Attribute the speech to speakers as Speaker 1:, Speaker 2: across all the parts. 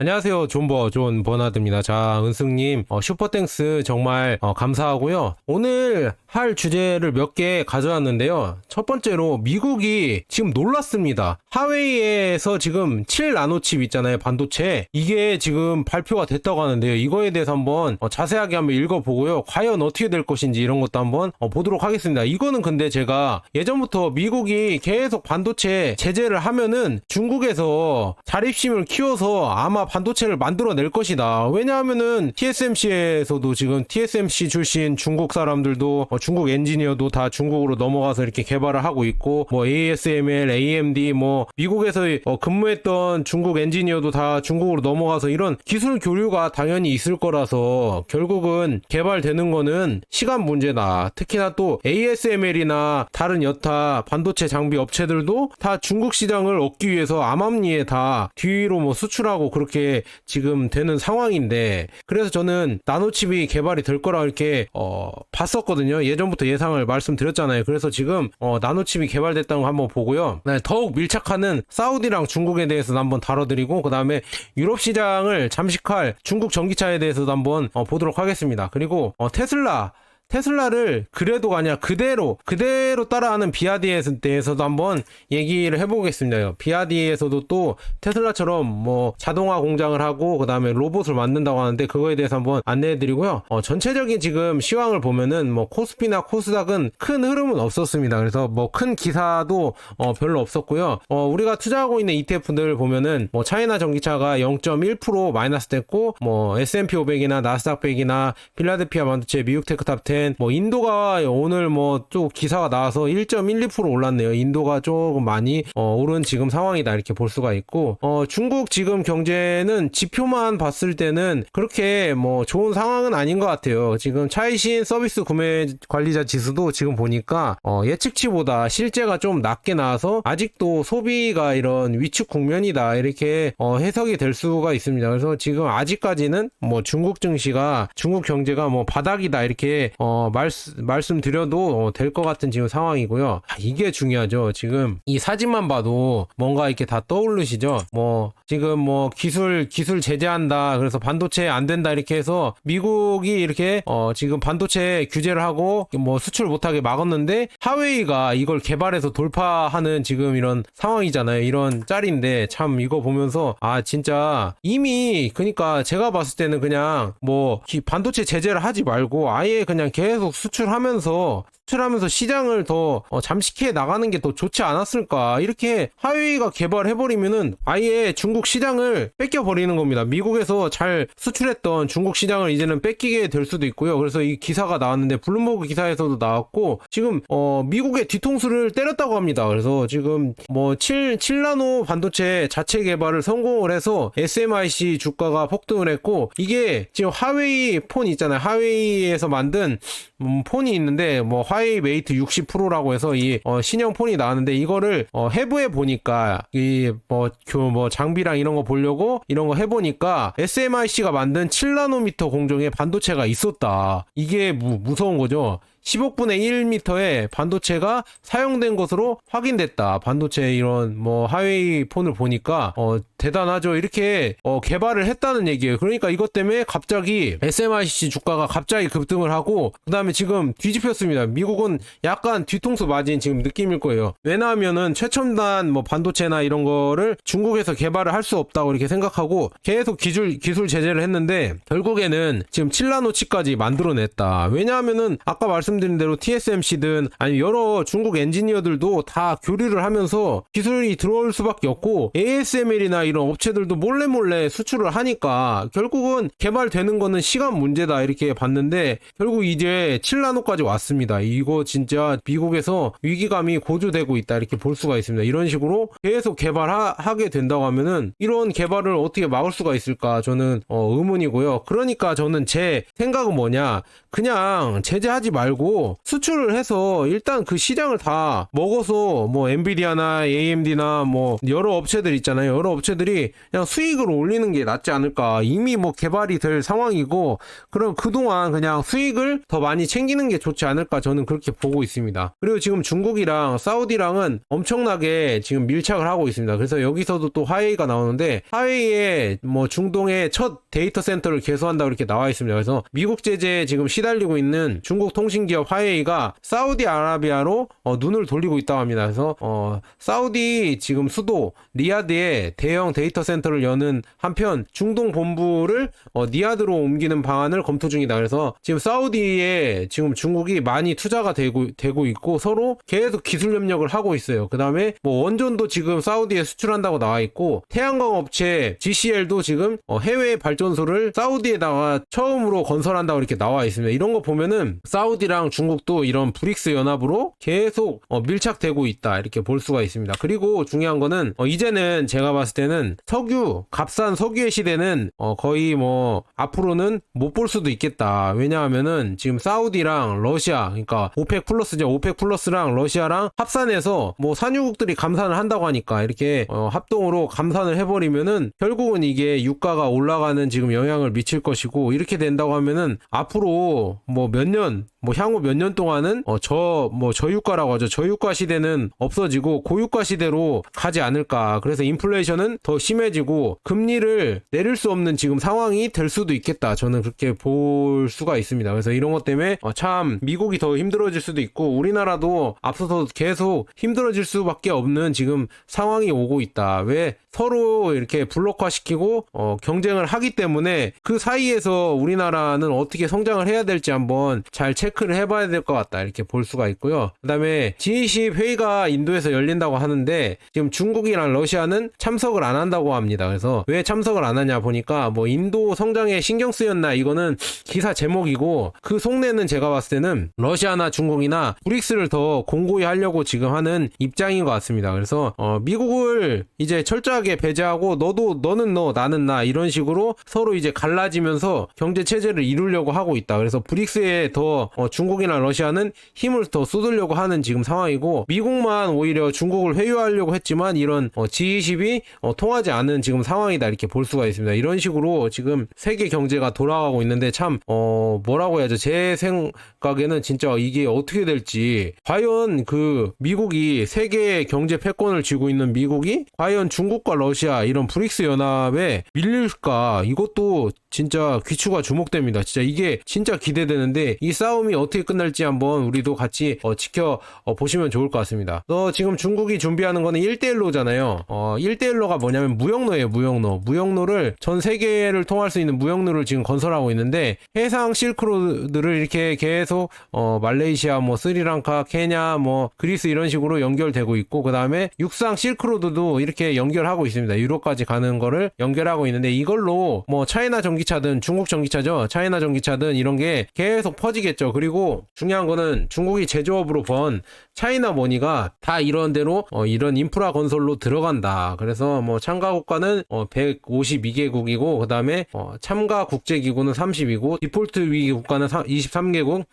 Speaker 1: 안녕하세요. 존버 존 버나드입니다. 자, 은승님 어, 슈퍼땡스 정말 어, 감사하고요. 오늘 할 주제를 몇 개 가져왔는데요. 첫 번째로 미국이 지금 놀랐습니다. 하웨이에서 지금 7나노칩 있잖아요. 반도체. 이게 지금 발표가 됐다고 하는데요. 이거에 대해서 한번 어, 자세하게 한번 읽어보고요. 과연 어떻게 될 것인지 이런 것도 한번 어, 보도록 하겠습니다. 이거는 근데 제가 예전부터 미국이 계속 반도체 제재를 하면은 중국에서 자립심을 키워서 아마 반도체를 만들어낼 것이다. 왜냐하면은 TSMC에서도 지금 TSMC 출신 중국 사람들도 어, 중국 엔지니어도 다 중국으로 넘어가서 이렇게 개발을 하고 있고 뭐 ASML, AMD 뭐 미국에서 어, 근무했던 중국 엔지니어도 다 중국으로 넘어가서 이런 기술 교류가 당연히 있을 거라서 결국은 개발되는 거는 시간 문제다. 특히나 또 ASML이나 다른 여타 반도체 장비 업체들도 다 중국 시장을 얻기 위해서 암암리에 다 뒤로 뭐 수출하고 그렇게 지금 되는 상황인데 그래서 저는 나노칩이 개발이 될 거라 이렇게 어 봤었거든요. 예전부터 예상을 말씀드렸잖아요. 그래서 지금 어 나노칩이 개발됐다는 거 한번 보고요. 네, 더욱 밀착하는 사우디랑 중국에 대해서도 한번 다뤄드리고 그 다음에 유럽 시장을 잠식할 중국 전기차에 대해서도 한번 어, 보도록 하겠습니다. 그리고 어, 테슬라 테슬라를 그래도 아니라 그대로 그대로 따라하는 비아디에 대해서도 한번 얘기를 해보겠습니다. 비아디에서도 또 테슬라처럼 뭐 자동화 공장을 하고 그 다음에 로봇을 만든다고 하는데 그거에 대해서 한번 안내해드리고요. 어, 전체적인 지금 시황을 보면은 뭐 코스피나 코스닥은 큰 흐름은 없었습니다. 그래서 뭐 큰 기사도 어, 별로 없었고요. 어, 우리가 투자하고 있는 ETF들 보면은 뭐 차이나 전기차가 0.1% 마이너스 됐고 뭐 S&P 500이나 나스닥 100이나 필라델피아 반도체 미국 테크탑 10뭐 인도가 오늘 뭐또 기사가 나와서 1.12% 올랐네요. 인도가 조금 많이 어, 오른 지금 상황이다 이렇게 볼 수가 있고 어, 중국 지금 경제는 지표만 봤을 때는 그렇게 뭐 좋은 상황은 아닌 것 같아요. 지금 차이신 서비스 구매 관리자 지수도 지금 보니까 어, 예측치보다 실제가 좀 낮게 나와서 아직도 소비가 이런 위축 국면이다 이렇게 어, 해석이 될 수가 있습니다. 그래서 지금 아직까지는 뭐 중국 증시가 중국 경제가 뭐 바닥이다 이렇게 어, 말씀, 말씀드려도 어, 될것 같은 지금 상황이고요. 아, 이게 중요하죠. 지금 이 사진만 봐도 뭔가 이렇게 다 떠오르시죠? 뭐, 지금 뭐 기술, 기술 제재한다. 그래서 반도체 안 된다. 이렇게 해서 미국이 이렇게 어, 지금 반도체 규제를 하고 뭐 수출 못하게 막았는데 하웨이가 이걸 개발해서 돌파하는 지금 이런 상황이잖아요. 이런 짤인데 참 이거 보면서 아, 진짜 이미 그러니까 제가 봤을 때는 그냥 뭐 기- 반도체 제재를 하지 말고 아예 그냥 계속 수출하면서 수출하면서 시장을 더 어, 잠식해 나가는 게 더 좋지 않았을까? 이렇게 하웨이가 개발해버리면은 아예 중국 시장을 뺏겨버리는 겁니다. 미국에서 잘 수출했던 중국 시장을 이제는 뺏기게 될 수도 있고요. 그래서 이 기사가 나왔는데 블룸버그 기사에서도 나왔고 지금 어, 미국의 뒤통수를 때렸다고 합니다. 그래서 지금 뭐 7, 7나노 반도체 자체 개발을 성공을 해서 SMIC 주가가 폭등을 했고 이게 지금 하웨이 폰 있잖아요. 하웨이에서 만든 음, 폰이 있는데 뭐 화 웨이 메이트 60 프로라고 해서 이 어, 신형 폰이 나왔는데 이거를 어, 해부해 보니까 이뭐 뭐 장비랑 이런 거 보려고 이런 거 해보니까 SMIC가 만든 7나노미터 공정의 반도체가 있었다. 이게 무, 무서운 거죠. 10억분의 1m의 반도체가 사용된 것으로 확인됐다. 반도체 이런 뭐 하웨이 폰을 보니까 어 대단하죠. 이렇게 어 개발을 했다는 얘기예요. 그러니까 이것 때문에 갑자기 SMIC 주가가 갑자기 급등을 하고 그다음에 지금 뒤집혔습니다. 미국은 약간 뒤통수 맞은 지금 느낌일 거예요. 왜냐하면은 최첨단 뭐 반도체나 이런 거를 중국에서 개발을 할 수 없다고 이렇게 생각하고 계속 기술 기술 제재를 했는데 결국에는 지금 7나노 칩까지 만들어냈다. 왜냐하면은 아까 말씀 드린 대로 TSMC든 아니 여러 중국 엔지니어들도 다 교류를 하면서 기술이 들어올 수밖에 없고 ASML이나 이런 업체들도 몰래 몰래 수출을 하니까 결국은 개발되는 거는 시간 문제다 이렇게 봤는데 결국 이제 7나노까지 왔습니다. 이거 진짜 미국에서 위기감이 고조되고 있다 이렇게 볼 수가 있습니다. 이런 식으로 계속 개발하게 된다고 하면은 이런 개발을 어떻게 막을 수가 있을까 저는 어, 의문이고요. 그러니까 저는 제 생각은 뭐냐 그냥 제재하지 말고 수출을 해서 일단 그 시장을 다 먹어서 뭐 엔비디아나 AMD나 뭐 여러 업체들 있잖아요. 여러 업체들이 그냥 수익을 올리는 게 낫지 않을까. 이미 뭐 개발이 될 상황이고 그럼 그동안 그냥 수익을 더 많이 챙기는 게 좋지 않을까 저는 그렇게 보고 있습니다. 그리고 지금 중국이랑 사우디랑은 엄청나게 지금 밀착을 하고 있습니다. 그래서 여기서도 또 화웨이가 나오는데 화웨이에 뭐 중동의 첫 데이터 센터를 개소한다 이렇게 나와 있습니다. 그래서 미국 제재에 지금 시 달리고 있는 중국 통신기업 화웨이가 사우디아라비아로 어, 눈을 돌리고 있다고 합니다. 그래서 어, 사우디 지금 수도 리야드에 대형 데이터 센터를 여는 한편 중동 본부를 어, 니아드로 옮기는 방안을 검토 중이다. 그래서 지금 사우디에 지금 중국이 많이 투자가 되고 되고 있고 서로 계속 기술 협력을 하고 있어요. 그다음에 뭐 원전도 지금 사우디에 수출한다고 나와 있고 태양광 업체 GCL도 지금 어, 해외 발전소를 사우디에다가 처음으로 건설한다고 이렇게 나와 있습니다. 이런 거 보면은 사우디랑 중국도 이런 브릭스 연합으로 계속 어, 밀착되고 있다 이렇게 볼 수가 있습니다. 그리고 중요한 거는 어, 이제는 제가 봤을 때는 석유 값싼 석유의 시대는 어, 거의 뭐 앞으로는 못 볼 수도 있겠다. 왜냐하면은 지금 사우디랑 러시아 그러니까 오펙 플러스죠. 오펙 플러스랑 러시아랑 합산해서 뭐 산유국들이 감산을 한다고 하니까 이렇게 어, 합동으로 감산을 해버리면은 결국은 이게 유가가 올라가는 지금 영향을 미칠 것이고 이렇게 된다고 하면은 앞으로 뭐 몇 년 뭐 향후 몇 년 동안은 어, 저 뭐 저유가라고 하죠. 저유가 시대는 없어지고 고유가 시대로 가지 않을까. 그래서 인플레이션은 더 심해지고 금리를 내릴 수 없는 지금 상황이 될 수도 있겠다. 저는 그렇게 볼 수가 있습니다. 그래서 이런 것 때문에 어, 참 미국이 더 힘들어질 수도 있고 우리나라도 앞서서 계속 힘들어질 수밖에 없는 지금 상황이 오고 있다. 왜 서로 이렇게 블록화 시키고 어, 경쟁을 하기 때문에 그 사이에서 우리나라는 어떻게 성장을 해야 될지 한번 잘 체크를 해봐야 될 것 같다 이렇게 볼 수가 있고요. 그다음에 G20 회의가 인도에서 열린다고 하는데 지금 중국이랑 러시아는 참석을 안 한다고 합니다. 그래서 왜 참석을 안 하냐 보니까 뭐 인도 성장에 신경 쓰였나 이거는 기사 제목이고 그 속내는 제가 봤을 때는 러시아나 중국이나 브릭스를 더 공고히 하려고 지금 하는 입장인 것 같습니다. 그래서 어, 미국을 이제 철저하게 배제하고 너도 너는 너 나는 나 이런 식으로 서로 이제 갈라지면서 경제 체제를 이루려고 하고 있다. 그래서 브릭스에 더 어, 중국이나 러시아는 힘을 더 쏟으려고 하는 지금 상황이고 미국만 오히려 중국을 회유하려고 했지만 이런 어, G20이 어, 통하지 않은 지금 상황이다 이렇게 볼 수가 있습니다. 이런 식으로 지금 세계 경제가 돌아가고 있는데 참 어, 뭐라고 해야죠? 제 생각에는 진짜 이게 어떻게 될지 과연 그 미국이 세계 경제 패권을 쥐고 있는 미국이 과연 중국과 러시아 이런 브릭스 연합에 밀릴까 이것도 진짜 귀추가 주목됩니다. 진짜 이게 진짜 기대되는데 이 싸움이 어떻게 끝날지 한번 우리도 같이 어, 지켜 어, 보시면 좋을 것 같습니다. 너 지금 중국이 준비하는 거는 1대1로잖아요. 어, 1대1로가 뭐냐면 무역로예요, 무역로. 무역로를 전 세계를 통할 수 있는 무역로를 지금 건설하고 있는데 해상 실크로드를 이렇게 계속 어, 말레이시아, 뭐 스리랑카, 케냐, 뭐 그리스 이런 식으로 연결되고 있고 그 다음에 육상 실크로드도 이렇게 연결하고 있습니다. 유럽까지 가는 거를 연결하고 있는데 이걸로 뭐 차이나 전기차든 중국 전기차죠. 차이나 전기차든 이런 게 계속 퍼지겠죠. 그리고 중요한 거는 중국이 제조업으로 번 차이나 머니가 다 이런 대로 어, 이런 인프라 건설로 들어간다. 그래서 뭐 참가 국가는 어, 152개국이고 그다음에 어, 참가 국제 기구는 30이고 디폴트 위기 국가는 23개국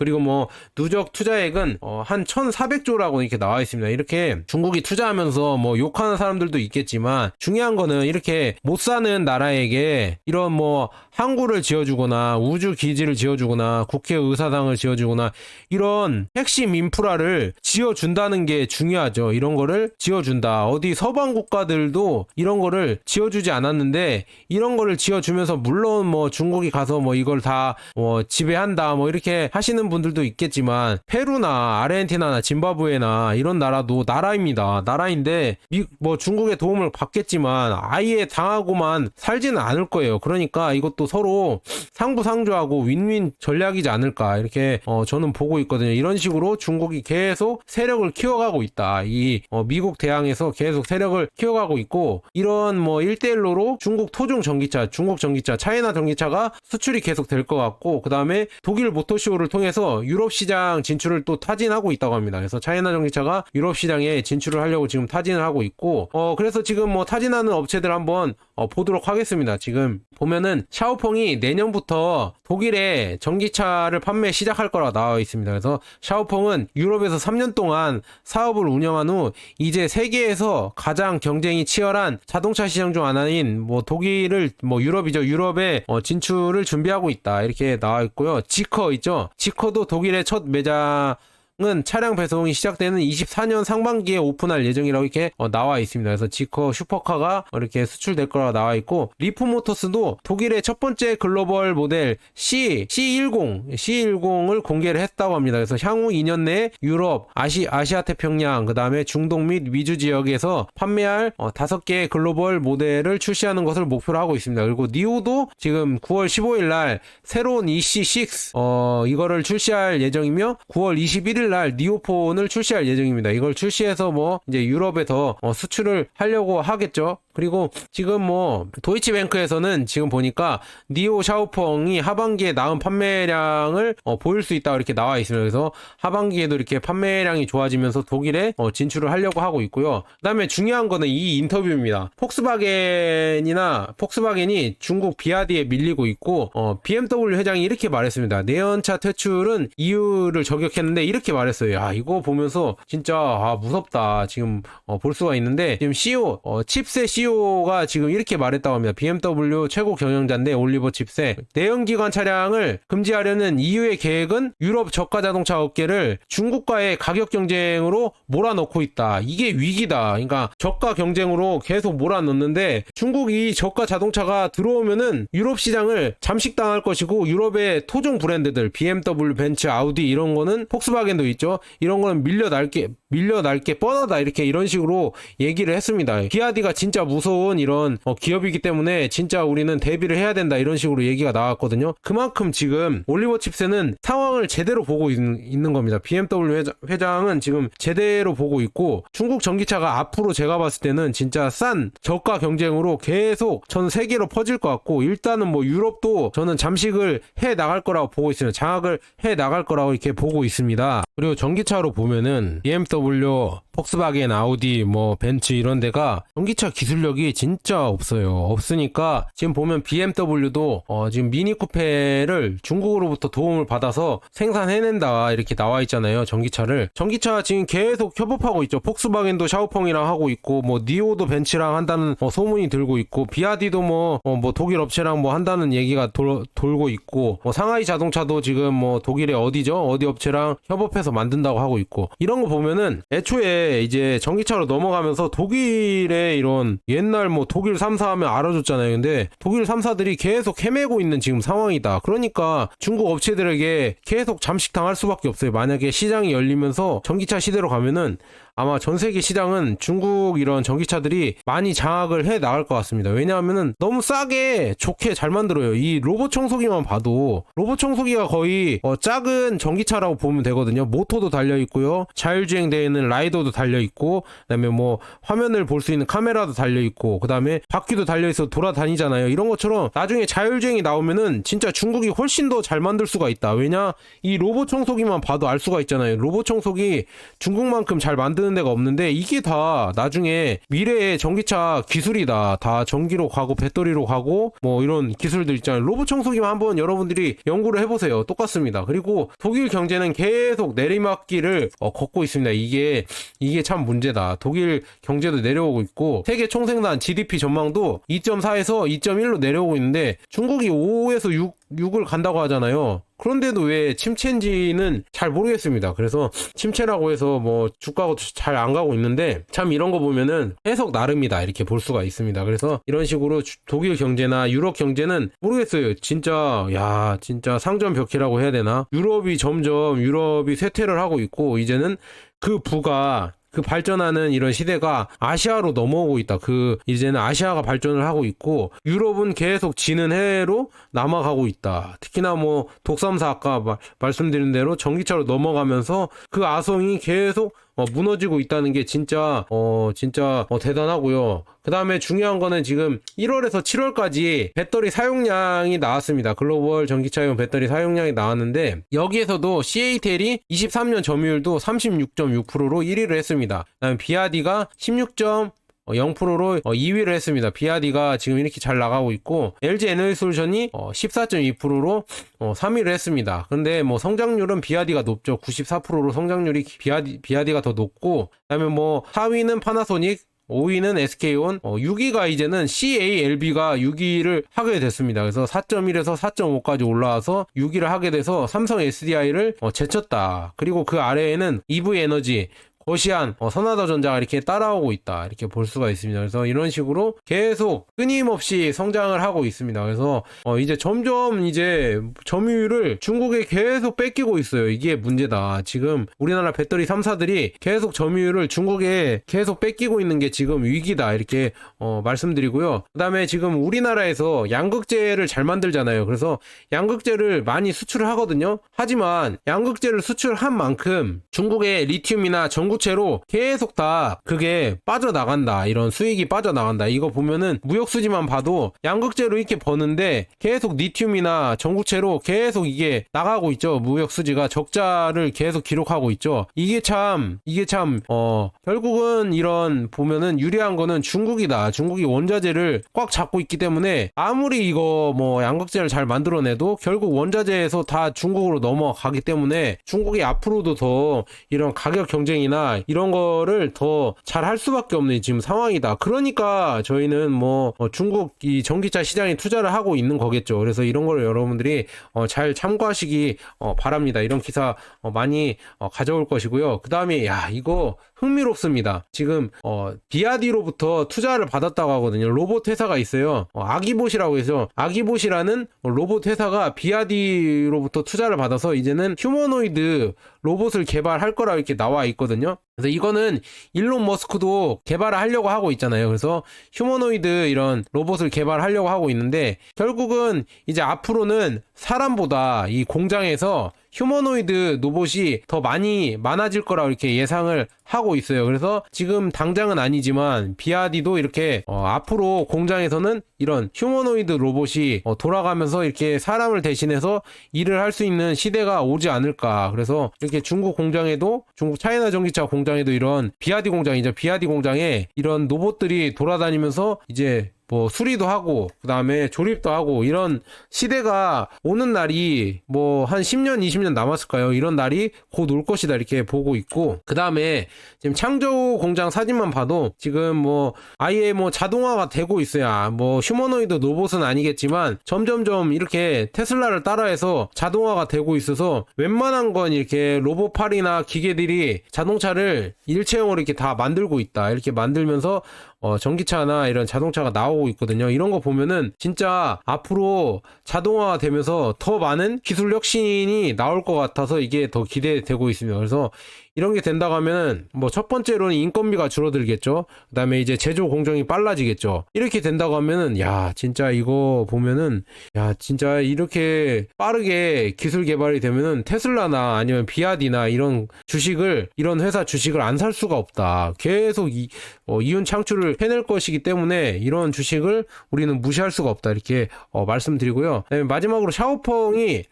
Speaker 1: 그리고 뭐 누적 투자액은 어, 한 1,400조라고 이렇게 나와 있습니다. 이렇게 중국이 투자하면서 뭐 욕하는 사람들도 있겠지만 중요한 거는 이렇게 못 사는 나라에게 이런 뭐 항구를 지어주거나 우주 기지를 지어주거나 국회 의사당을 지어주거나 이런 핵심 인프라를 지어준다는 게 중요하죠. 이런 거를 지어준다. 어디 서방 국가들도 이런 거를 지어주지 않았는데 이런 거를 지어주면서 물론 뭐 중국이 가서 뭐 이걸 다 뭐 지배한다 뭐 이렇게 하시는 분들도 있겠지만 페루나 아르헨티나나 짐바브웨나 이런 나라도 나라입니다. 나라인데 미, 뭐 중국의 도움을 받겠지만 아예 당하고만 살지는 않을 거예요. 그러니까 이것도 서로 상부상조하고 윈윈 전략이지 않을까 이렇게 어, 저는 보고 있거든요. 이런 식으로 중국이 계속 세력을 키워가고 있다. 이 어, 미국 대항에서 계속 세력을 키워가고 있고 이런 뭐 1대1로로 중국 토종 전기차, 중국 전기차, 차이나 전기차가 수출이 계속 될 것 같고 그 다음에 독일 모터쇼를 통해서 유럽 시장 진출을 또 타진하고 있다고 합니다. 그래서 차이나 전기차가 유럽 시장에 진출을 하려고 지금 타진을 하고 있고 어 그래서 지금 뭐 타진하는 업체들 한번 어, 보도록 하겠습니다. 지금 보면은 샤오펑이 내년부터 독일에 전기차를 판매 시작할 거라 나와 있습니다. 그래서 샤오펑은 유럽에서 3년 동안 사업을 운영한 후 이제 세계에서 가장 경쟁이 치열한 자동차 시장 중 하나인 뭐 독일을 뭐 유럽이죠. 유럽에 어, 진출을 준비하고 있다. 이렇게 나와 있고요. 지커 있죠. 지커도 독일의 첫 매장 은 차량 배송이 시작되는 24년 상반기에 오픈할 예정이라고 이렇게 어, 나와 있습니다. 그래서 지커 슈퍼카가 이렇게 수출될 거라 나와 있고 리프 모터스도 독일의 첫 번째 글로벌 모델 C C10 C10을 공개를 했다고 합니다. 그래서 향후 2년 내에 유럽, 아시 아시아 태평양, 그 다음에 중동 및 미주 지역에서 판매할 어, 5개의 글로벌 모델을 출시하는 것을 목표로 하고 있습니다. 그리고 니오도 지금 9월 15일 날 새로운 EC6 어 이거를 출시할 예정이며 9월 21일 날 니오폰을 출시할 예정입니다. 이걸 출시해서 뭐 이제 유럽에서 어, 수출을 하려고 하겠죠. 그리고 지금 뭐 도이치뱅크에서는 지금 보니까 니오 샤오펑이 하반기에 나은 판매량을 어, 보일 수 있다 이렇게 나와 있습니다. 그래서 하반기에도 이렇게 판매량이 좋아지면서 독일에 어, 진출을 하려고 하고 있고요. 그다음에 중요한 거는 이 인터뷰입니다. 폭스바겐이나 폭스바겐이 중국 비아디에 밀리고 있고 어, BMW 회장이 이렇게 말했습니다. 내연차 퇴출은 이유를 저격했는데 이렇게 말 했어요. 야 이거 보면서 진짜 아, 무섭다 지금 어, 볼 수가 있는데 지금 CEO 어, 칩셋 CEO가 지금 이렇게 말했다고 합니다. BMW 최고 경영자인데 올리버 칩셋 내연기관 차량을 금지하려는 EU의 계획은 유럽 저가 자동차 업계를 중국과의 가격 경쟁으로 몰아넣고 있다. 이게 위기다. 그러니까 저가 경쟁으로 계속 몰아넣는데 중국이 저가 자동차가 들어오면은 유럽 시장을 잠식당할 것이고 유럽의 토종 브랜드들 BMW, 벤츠, 아우디 이런 거는 폭스바겐도 있죠. 이런 거는 밀려 날 게 밀려날 게 뻔하다 이렇게 이런 식으로 얘기를 했습니다. 기아디가 진짜 무서운 이런 어, 기업이기 때문에 진짜 우리는 대비를 해야 된다 이런 식으로 얘기가 나왔거든요. 그만큼 지금 올리버 칩스는 상황을 제대로 보고 있, 는 겁니다. BMW 회장, 회장 은 지금 제대로 보고 있고 중국 전기차가 앞으로 제가 봤을 때는 진짜 싼 저가 경쟁으로 계속 전 세계로 퍼질 것 같고 일단은 뭐 유럽도 저는 잠식을 해 나갈 거라고 보고 있습니다. 장악을 해 나갈 거라고 이렇게 보고 있습니다. 그리고 전기차로 보면은 BMW, Совльо 폭스바겐, 아우디, 뭐 벤츠 이런 데가 전기차 기술력이 진짜 없어요. 없으니까 지금 보면 BMW도 어, 지금 미니 쿠페를 중국으로부터 도움을 받아서 생산해낸다 이렇게 나와 있잖아요. 전기차를 전기차 지금 계속 협업하고 있죠. 폭스바겐도 샤오펑이랑 하고 있고 뭐 니오도 벤츠랑 한다는 어, 소문이 들고 있고 비아디도 뭐, 어, 뭐 독일 업체랑 뭐 한다는 얘기가 돌, 돌고 있고 뭐 상하이 자동차도 지금 뭐 독일의 어디죠? 어디 업체랑 협업해서 만든다고 하고 있고 이런 거 보면은 애초에 이제 전기차로 넘어가면서 독일의 이런 옛날 뭐 독일 3사 하면 알아줬잖아요. 근데 독일 3사들이 계속 헤매고 있는 지금 상황이다. 그러니까 중국 업체들에게 계속 잠식당할 수밖에 없어요. 만약에 시장이 열리면서 전기차 시대로 가면은 아마 전 세계 시장은 중국 이런 전기차들이 많이 장악을 해 나갈 것 같습니다. 왜냐하면은 너무 싸게 좋게 잘 만들어요. 이 로봇 청소기만 봐도 로봇 청소기가 거의 어, 작은 전기차라고 보면 되거든요. 모터도 달려 있고요. 자율주행 되어 있는 라이더도 달려 있고 그다음에 뭐 화면을 볼 수 있는 카메라도 달려 있고 그다음에 바퀴도 달려 있어 돌아다니잖아요. 이런 것처럼 나중에 자율주행이 나오면은 진짜 중국이 훨씬 더 잘 만들 수가 있다. 왜냐 이 로봇 청소기만 봐도 알 수가 있잖아요. 로봇 청소기 중국만큼 잘 만드는 데가 없는데 이게 다 나중에 미래의 전기차 기술이다. 다 전기로 가고 배터리로 가고 뭐 이런 기술들 있잖아요. 로봇 청소기만 한번 여러분들이 연구를 해보세요. 똑같습니다. 그리고 독일 경제는 계속 내리막길을 어, 걷고 있습니다. 이게 이게 참 문제다. 독일 경제도 내려오고 있고 세계 총생산 GDP 전망도 2.4에서 2.1로 내려오고 있는데 중국이 5에서 6 6을 간다고 하잖아요. 그런데도 왜 침체인지는 잘 모르겠습니다. 그래서 침체라고 해서 뭐 주가가 잘 안 가고 있는데 참 이런 거 보면은 해석 나름이다 이렇게 볼 수가 있습니다. 그래서 이런 식으로 주- 독일 경제나 유럽 경제는 모르겠어요. 진짜 야 진짜 상점 벽해라고 해야 되나? 유럽이 점점 유럽이 쇠퇴를 하고 있고 이제는 그 부가 그 발전하는 이런 시대가 아시아로 넘어오고 있다. 그 이제는 아시아가 발전을 하고 있고 유럽은 계속 지는 해로 남아가고 있다. 특히나 뭐 독삼사 아까 마- 말씀드린 대로 전기차로 넘어가면서 그 아성이 계속 어, 무너지고 있다는 게 진짜 어 진짜 어, 대단하고요. 그 다음에 중요한 거는 지금 1월에서 7월까지 배터리 사용량이 나왔습니다. 글로벌 전기차용 배터리 사용량이 나왔는데 여기에서도 CATL이 23년 점유율도 36.6%로 1위를 했습니다. 그다음에 비아디가 16. 0%로 2위를 했습니다. 비아디가 지금 이렇게 잘 나가고 있고 LG 에너지 솔루션이 14.2%로 3위를 했습니다. 근데 뭐 성장률은 비아디가 높죠. 94%로 성장률이 비아디 비아디가 더 높고 그다음에 뭐 4위는 파나소닉 5위는 SK온, 어, 6위가 이제는 CALB가 6위를 하게 됐습니다. 그래서 4.1에서 4.5까지 올라와서 6위를 하게 돼서 삼성 SDI를 어, 제쳤다. 그리고 그 아래에는 EV 에너지, 거시안, 어, 선화더전자가 이렇게 따라오고 있다. 이렇게 볼 수가 있습니다. 그래서 이런 식으로 계속 끊임없이 성장을 하고 있습니다. 그래서 어, 이제 점점 이제 점유율을 중국에 계속 뺏기고 있어요. 이게 문제다. 지금 우리나라 배터리 3사들이 계속 점유율을 중국에 계속 뺏기고 있는 게 지금 위기다. 이렇게 어, 말씀드리고요. 그 다음에 지금 우리나라에서 양극재를 잘 만들잖아요. 그래서 양극재를 많이 수출을 하거든요. 하지만 양극재를 수출한 만큼 중국의 리튬이나 전구 체로 계속 다 그게 빠져나간다. 이런 수익이 빠져나간다. 이거 보면은 무역수지만 봐도 양극재로 이렇게 버는데 계속 리튬이나 전구체로 계속 이게 나가고 있죠. 무역수지가 적자를 계속 기록하고 있죠. 이게 참, 이게 참, 어, 결국은 이런 보면은 유리한 거는 중국이다. 중국이 원자재를 꽉 잡고 있기 때문에 아무리 이거 뭐 양극재를 잘 만들어내도 결국 원자재에서 다 중국으로 넘어가기 때문에 중국이 앞으로도 더 이런 가격 경쟁이나 이런 거를 더 잘 할 수밖에 없는 지금 상황이다. 그러니까 저희는 뭐 어, 중국 이 전기차 시장에 투자를 하고 있는 거겠죠. 그래서 이런 걸 여러분들이 어, 잘 참고하시기 어, 바랍니다. 이런 기사 어, 많이 어, 가져올 것이고요. 그 다음에 야 이거 흥미롭습니다. 지금 어, 비아디로부터 투자를 받았다고 하거든요. 로봇 회사가 있어요. 어, 아기봇이라고 해서 아기봇이라는 로봇 회사가 비아디로부터 투자를 받아서 이제는 휴머노이드 로봇을 개발할 거라 이렇게 나와 있거든요. 그래서 이거는 일론 머스크도 개발을 하려고 하고 있잖아요. 그래서 휴머노이드 이런 로봇을 개발하려고 하고 있는데 결국은 이제 앞으로는 사람보다 이 공장에서 휴머노이드 로봇이 더 많이 많아질 거라고 이렇게 예상을 하고 있어요. 그래서 지금 당장은 아니지만 비아디도 이렇게 어, 앞으로 공장에서는 이런 휴머노이드 로봇이 어, 돌아가면서 이렇게 사람을 대신해서 일을 할 수 있는 시대가 오지 않을까. 그래서 이렇게 중국 공장에도 중국 차이나 전기차 공장에도 이런 비아디 공장이죠. 비아디 공장에 이런 로봇들이 돌아다니면서 이제 뭐 수리도 하고 그다음에 조립도 하고 이런 시대가 오는 날이 뭐 한 10년 20년 남았을까요? 이런 날이 곧 올 것이다 이렇게 보고 있고 그다음에 지금 창조 공장 사진만 봐도 지금 뭐 아예 뭐 자동화가 되고 있어야 뭐 휴머노이드 로봇은 아니겠지만 점점점 이렇게 테슬라를 따라해서 자동화가 되고 있어서 웬만한 건 이렇게 로봇팔이나 기계들이 자동차를 일체형으로 이렇게 다 만들고 있다 이렇게 만들면서 어, 전기차나 이런 자동차가 나오고 있거든요. 이런 거 보면은 진짜 앞으로 자동화가 되면서 더 많은 기술 혁신이 나올 것 같아서 이게 더 기대되고 있습니다. 그래서 이런 게 된다고 하면은 뭐 첫 번째로는 인건비가 줄어들겠죠. 그다음에 이제 제조 공정이 빨라지겠죠. 이렇게 된다고 하면은 야 진짜 이거 보면은 야 진짜 이렇게 빠르게 기술 개발이 되면은 테슬라나 아니면 비아디나 이런 주식을 이런 회사 주식을 안 살 수가 없다. 계속 이 어, 이윤 창출을 해낼 것이기 때문에 이런 주식을 우리는 무시할 수가 없다. 이렇게 어, 말씀드리고요. 마지막으로 샤오펑이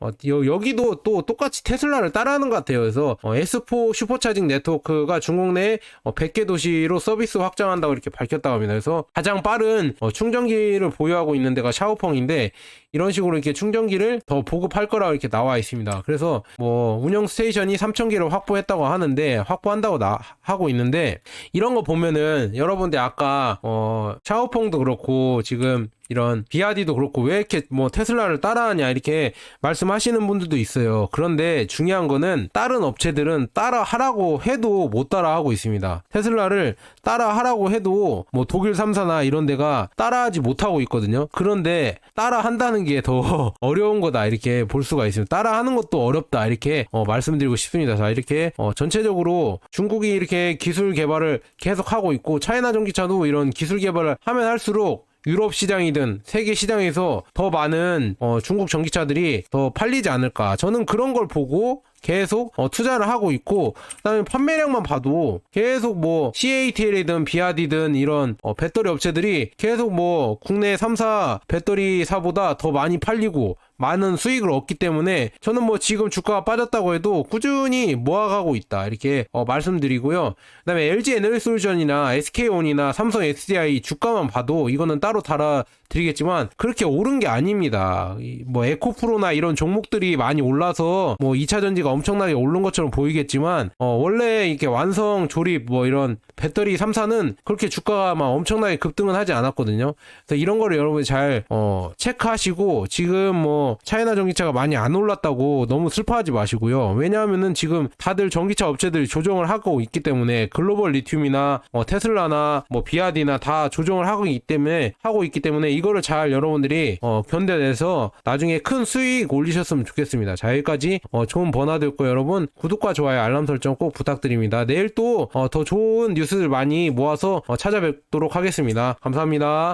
Speaker 1: 어, 여, 기도 또 똑같이 테슬라를 따라하는 것 같아요. 그래서 어, S4 슈퍼차징 네트워크가 중국 내 어, 100개 도시로 서비스 확장한다고 이렇게 밝혔다고 합니다. 그래서 가장 빠른 어, 충전기를 보유하고 있는 데가 샤오펑인데 이런 식으로 이렇게 충전기를 더 보급할 거라고 이렇게 나와 있습니다. 그래서 뭐 운영 스테이션이 3,000개를 확보했다고 하는데 확보한다고 나, 하고 있는데 이런 거 보면은 여러분들 아까 어 샤오펑도 그렇고 지금 이런 비아디도 그렇고 왜 이렇게 뭐 테슬라를 따라하냐 이렇게 말씀하시는 분들도 있어요. 그런데 중요한 거는 다른 업체들은 따라 하라고 해도 못 따라 하고 있습니다. 테슬라를 따라 하라고 해도 뭐 독일 3사나 이런 데가 따라하지 못하고 있거든요. 그런데 따라 한다는 게 더 어려운 거다 이렇게 볼 수가 있습니다. 따라 하는 것도 어렵다 이렇게 어, 말씀드리고 싶습니다. 자 이렇게 어, 전체적으로 중국이 이렇게 기술 개발을 계속 하고 있고 차이나 전기차도 이런 기술 개발을 하면 할수록 유럽 시장이든 세계 시장에서 더 많은 어, 중국 전기차들이 더 팔리지 않을까. 저는 그런 걸 보고 계속 어, 투자를 하고 있고 그다음에 판매량만 봐도 계속 뭐 CATL이든 비아디든 이런 어, 배터리 업체들이 계속 뭐 국내 3사 배터리사보다 더 많이 팔리고 많은 수익을 얻기 때문에 저는 뭐 지금 주가가 빠졌다고 해도 꾸준히 모아가고 있다 이렇게 어, 말씀드리고요. 그다음에 LG 에너지 솔루션이나 SK온이나 삼성 SDI 주가만 봐도 이거는 따로 달아 드리겠지만 그렇게 오른 게 아닙니다. 이뭐 에코프로나 이런 종목들이 많이 올라서 뭐 2차 전지가 엄청나게 오른 것처럼 보이겠지만 어, 원래 이렇게 완성 조립 뭐 이런 배터리 3사는 그렇게 주가가 막 엄청나게 급등은 하지 않았거든요. 그래서 이런 거를 여러분이 잘 어, 체크하시고 지금 뭐 차이나 전기차가 많이 안 올랐다고 너무 슬퍼하지 마시고요. 왜냐하면은 지금 다들 전기차 업체들이 조정을 하고 있기 때문에 글로벌 리튬이나 어, 테슬라나 뭐 비아디나 다 조정을 하고 있기 때문에 하고 있기 때문에 이거를 잘 여러분들이 어, 견뎌내서 나중에 큰 수익 올리셨으면 좋겠습니다. 자 여기까지 어, 좋은 버나드 였고 여러분 구독과 좋아요 알람 설정 꼭 부탁드립니다. 내일 또 어, 더 좋은 뉴스들 많이 모아서 어, 찾아뵙도록 하겠습니다. 감사합니다.